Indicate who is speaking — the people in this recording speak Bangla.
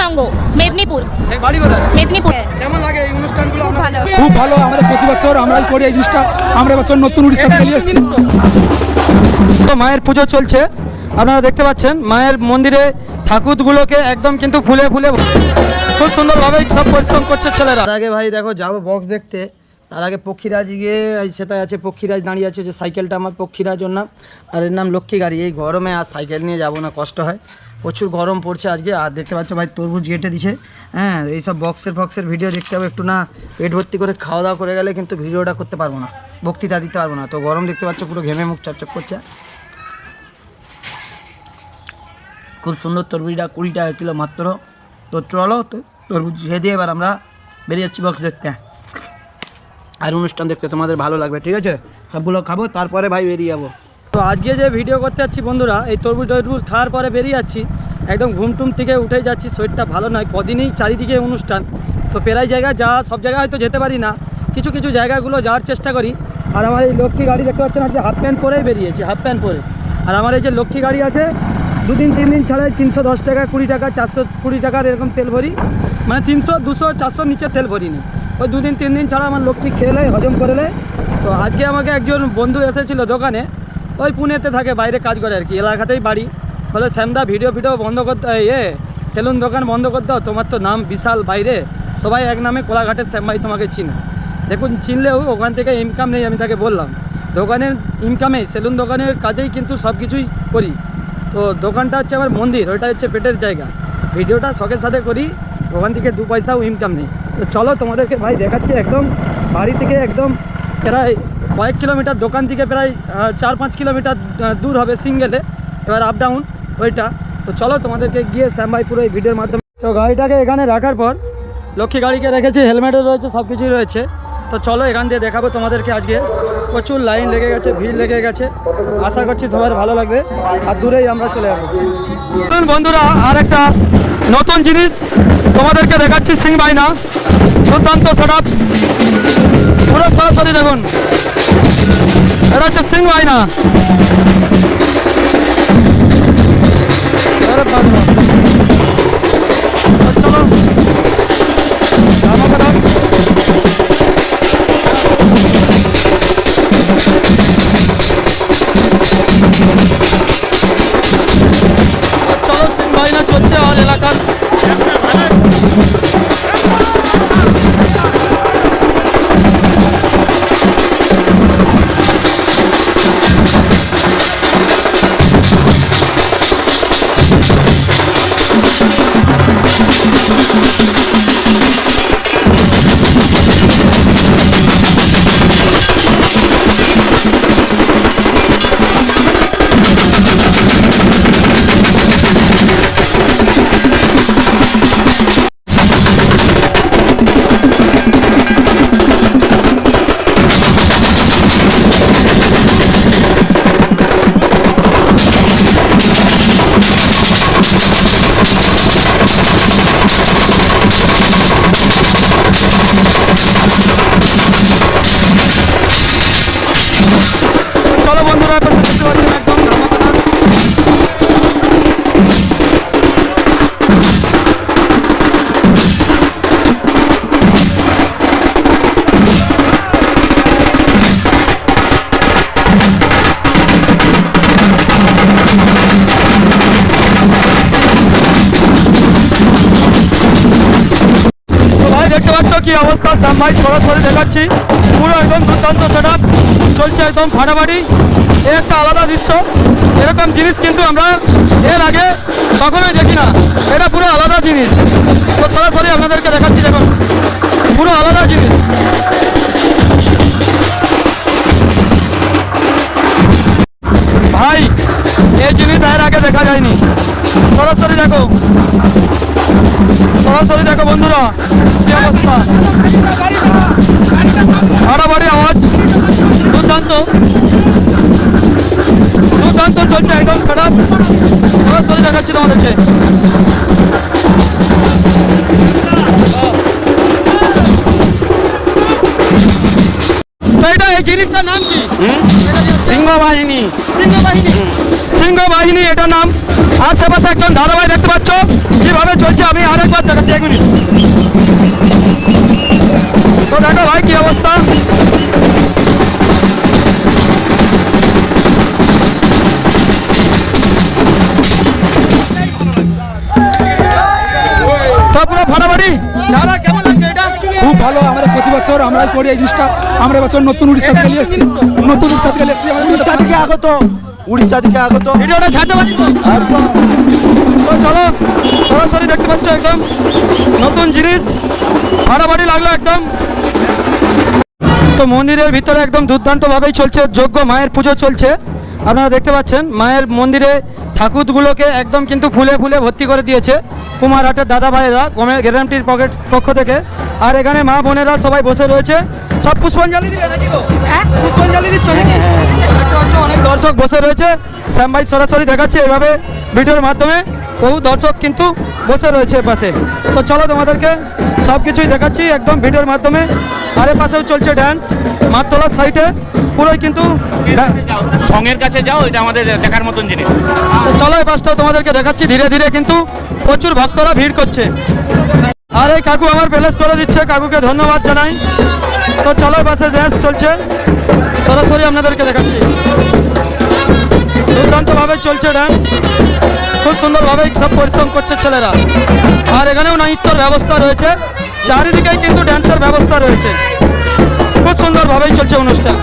Speaker 1: সংঘ মেদিনীপুর। মেদিনীপুর।
Speaker 2: কেমন লাগে এই অনুষ্ঠানগুলো
Speaker 1: খুব ভালো।
Speaker 3: খুব ভালো আমাদের প্রতি বছর আমরাই করি এই জিনিসটা। আমরা এবছর নতুন উড়িষ্যা নিয়ে এসেছি
Speaker 2: তো মায়ের পুজো চলছে। আপনারা দেখতে পাচ্ছেন মায়ের মন্দিরে ঠাকুরগুলোকে একদম কিন্তু ফুলে ফুলে খুব সুন্দরভাবে সব পরিশ্রম করছে ছেলেরা। আগে ভাই দেখো যাব বক্স দেখতে। তার আগে পক্ষীরাজ গিয়ে সেটাই আছে, পক্ষীরাজ দাঁড়িয়ে আছে, যে সাইকেলটা আমার পক্ষীরাজ ওর নাম। আর এর নাম লক্ষ্মী গাড়ি। এই গরমে আর সাইকেল নিয়ে যাব না, কষ্ট হয়। প্রচুর গরম পড়ছে আজকে। আর দেখতে পাচ্ছ ভাই, তরমুজ গেটে দিছে। হ্যাঁ এইসব বক্সের ফক্সের ভিডিও দেখতে হবে, একটু না পেট ভর্তি করে খাওয়া দাওয়া করে গেলে কিন্তু ভিডিওটা করতে পারব না, বক্তৃতা দিতে পারব না। তো গরম দেখতে পাচ্ছ, পুরো ঘেমে মুখ চকচক করছে। খুব সুন্দর তরমুজটা কুড়ি টাকা কিলো মাত্র। তো চলো, তো তরমুজ খেয়ে দিয়ে এবার আমরা বেরিয়ে যাচ্ছি বক্স দেখতে। আর অনুষ্ঠান দেখতে তোমাদের ভালো লাগবে, ঠিক আছে? সবগুলো খাব, তারপরে ভাই বেরিয়ে যাব। তো আজকে যে ভিডিও করতে যাচ্ছি বন্ধুরা, এই তরমুজ টরমুজ খাওয়ার পরে বেরিয়ে যাচ্ছি। একদম ঘুম টুম থেকে উঠে যাচ্ছি, শরীরটা ভালো নয়। কদিনই চারিদিকে অনুষ্ঠান। তো প্রায় জায়গায় যা, সব জায়গায় হয়তো যেতে পারি না। কিছু কিছু জায়গাগুলো যাওয়ার চেষ্টা করি। আর আমার এই লক্ষ্মী গাড়ি দেখতে পাচ্ছেন, আজকে হাফ প্যান্ট পরেই বেরিয়েছি হাফ প্যান্ট পরে। আর আমার এই যে লক্ষ্মী গাড়ি আছে, দুদিন, তিন দিন ছাড়াই তিনশো দশ টাকা, কুড়ি টাকা, চারশো কুড়ি টাকার এরকম তেল ভরি। মানে তিনশো, দুশো চারশো নিচে তেল ভরিনি। ওই দুদিন তিন দিন ছাড়া আমার লোকটি লক্ষ্মী খেলে হজম করেলে তো আজকে আমাকে একজন বন্ধু এসেছিল দোকানে, ওই পুনেতে থাকে, বাইরে কাজ করে আর কি, এলাকাতেই বাড়ি। বলে, শ্যামদা, ভিডিও ভিডিও বন্ধ করতে ইয়ে সেলুন দোকান বন্ধ করতে দাও, তোমার তো নাম বিশাল বাইরে। সবাই এক নামে কোলাঘাটের শ্যাম ভাই তোমাকে চিনে। দেখুন, চিনলেও ওখান থেকে ইনকাম নেই, আমি তাকে বললাম। দোকানের ইনকামেই সেলুন দোকানের কাজেই কিন্তু সব কিছুই করি। তো দোকানটা হচ্ছে আমার মন্দির, ওইটা হচ্ছে পেটের জায়গা। ভিডিওটা শখের সাথে করি, ওখান থেকে দু পয়সাও ইনকাম নেই। তো চলো তোমাদেরকে ভাই দেখাচ্ছি একদম বাড়ি থেকে একদম প্রায় কয়েক কিলোমিটার দোকান থেকে প্রায় চার পাঁচ কিলোমিটার দূর হবে সিঙ্গেলে। এবার আপ ডাউন ওইটা। তো চলো তোমাদেরকে গিয়ে শ্যাম ভাই পুরো এই ভিডিওর মাধ্যমে তো গাড়িটাকে এখানে রাখার পর লক্ষ্মী গাড়িকে রেখেছি, হেলমেটও রয়েছে সব কিছুই রয়েছে। তো চলো এখান দিয়ে দেখাবো তোমাদেরকে আজকে। প্রচুর লাইন লেগে গেছে, ভিড় লেগে গেছে। আশা করছি সবার ভালো লাগবে। আর দূরেই আমরা চলে যাব। নতুন বন্ধুরা, আর একটা নতুন জিনিস তোমাদেরকে দেখাচ্ছি সিং বাইনা দুর্দান্ত সেটআপ পুরো সরাসরি দেখুন। এটা হচ্ছে সিং বাইনা পাচ্ছ কি অবস্থা? শ্যাম সরাসরি দেখাচ্ছি। পুরো একদম দুর্দান্ত সেট চলছে একদম ফাটাফাটি। এ একটা আলাদা দৃশ্য। এরকম জিনিস কিন্তু আমরা এর আগে কখনোই দেখি না। এটা পুরো আলাদা জিনিস। তো সরাসরি আপনাদেরকে দেখাচ্ছি, দেখুন। পুরো আলাদা জিনিস। ভাই, এই জিনিস এর আগে দেখা যায়নি। সরাসরি দেখো। সরাসরি দেখো বন্ধুরা কি অবস্থা? ফাটাফাটি আওয়াজ দুর্দান্ত। দুর্দান্ত চলছে একদম সেট সরাসরি দেখাচ্ছি তোমাদেরকে। তো এটা এই জিনিসটার নাম কি?
Speaker 4: সিংহ বাহিনী
Speaker 2: সিংহ বাহিনী সিংহ বাহিনী এটা নাম। আশেপাশে একজন দাদাভাই দেখতে পাচ্ছ। কীভাবে চলছে আমি আরেকবার দেখাচ্ছি এক মিনিট। তো দেখো ভাই কি অবস্থা। তো পুরো ফাটাফাটি। দাদা কেমন লাগছে এটা?
Speaker 3: খুব ভালো আমাদের প্রতি বছর আমরাই করি এই জিনিসটা। আমরা এবছর নতুন উড়িষ্যা থেকে এসেছি। নতুন উড়িষ্যা থেকে এসেছি।
Speaker 4: আগত। উড়িষ্যা থেকে আগত।
Speaker 2: ভিডিওটা ছাড়তে পারি তো?
Speaker 4: একদম।
Speaker 2: তো চলো সরাসরি দেখতে পাচ্ছ একদম নতুন জিনিস। ফাটাফাটি লাগল একদম। তো মন্দিরের ভিতরে একদম দুর্দান্তভাবেই চলছে যোগ্য মায়ের পুজো চলছে। আপনারা দেখতে পাচ্ছেন মায়ের মন্দিরে ঠাকুরগুলোকে একদম কিন্তু ফুলে ফুলে ভর্তি করে দিয়েছে কুমারহাটের দাদা ভাইয়েরা কমে গ্যারান্টির পকেট পক্ষ থেকে। আর এখানে মা বোনেরা সবাই বসে রয়েছে। সব পুষ্পাঞ্জলি দিবে নাকি গো? পুষ্পাঞ্জলি দিচ্ছ নাকি? দেখতে পাচ্ছ অনেক দর্শক বসে রয়েছে। শ্যাম ভাই সরাসরি দেখাচ্ছে এভাবে ভিডিওর মাধ্যমে। বহু দর্শক কিন্তু বসে রয়েছে পাশে। তো চলো তোমাদেরকে সব কিছুই দেখাচ্ছি একদম ভিডিওর মাধ্যমে। আরে পাশেও চলছে ড্যান্স মাঠতলার সাইডে পুরোই কিন্তু
Speaker 5: সঙ্গের কাছে যাও এটা আমাদের দেখার মতন জিনিস।
Speaker 2: তো চলো এই বাসটাও তোমাদেরকে দেখাচ্ছি। ধীরে ধীরে কিন্তু প্রচুর ভক্তরা ভিড় করছে। আর এই কাকু আমার প্যালেস করে দিচ্ছে। কাকুকে ধন্যবাদ জানাই। তো চলো বাসে ড্যান্স চলছে। সরাসরি আপনাদেরকে দেখাচ্ছি। দুর্দান্তভাবে চলছে ড্যান্স খুব সুন্দরভাবে সব পরিশ্রম করছে ছেলেরা। আর এখানেও নাইত্যর ব্যবস্থা রয়েছে। চারিদিকেই কিন্তু ড্যান্সের ব্যবস্থা রয়েছে। খুব সুন্দরভাবেই চলছে অনুষ্ঠান।